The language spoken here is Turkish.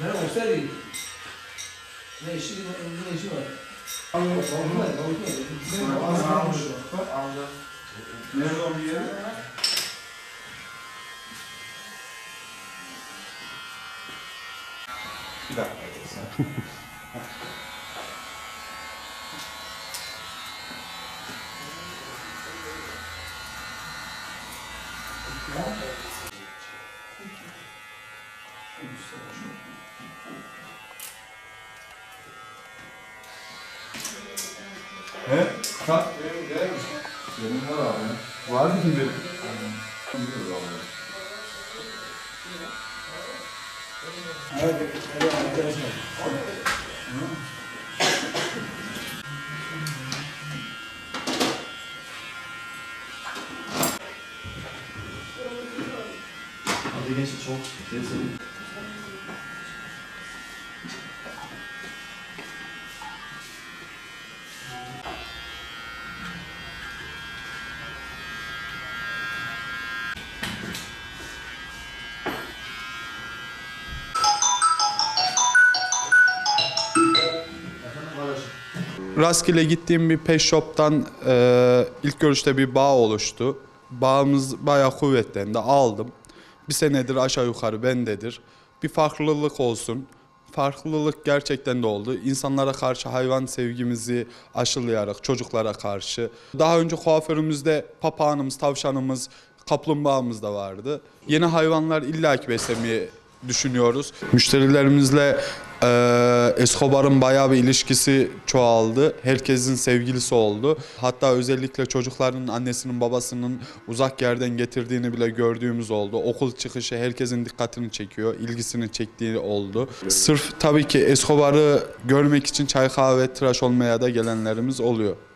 Merhaba hoş geldin. Ne işi, ne, ne işi var? Aldım, aldım, aldım. Nerede o bir yeri? Bir dakika. He? Kalk. Benim var abi. Var mı şimdi? Biliyoruz abi. Hadi geç çok. Geç. Rastgele gittiğim bir pet shop'tan e, ilk görüşte bir bağ oluştu. Bağımız bayağı kuvvetlendi. Aldım. Bir senedir aşağı yukarı bendedir. Bir farklılık olsun. Farklılık gerçekten de oldu. İnsanlara karşı hayvan sevgimizi aşılayarak çocuklara karşı. Daha önce kuaförümüzde papağanımız, tavşanımız, kaplumbağamız da vardı. Yeni hayvanlar illaki beslemeyi düşünüyoruz. Müşterilerimizle eee Escobar'ın bayağı bir ilişkisi çoğaldı. Herkesin sevgilisi oldu. Hatta özellikle çocukların annesinin babasının uzak yerden getirdiğini bile gördüğümüz oldu. Okul çıkışı herkesin dikkatini çekiyor, ilgisini çektiği oldu. Sırf tabii ki Escobar'ı görmek için çay kahve tıraş olmaya da gelenlerimiz oluyor.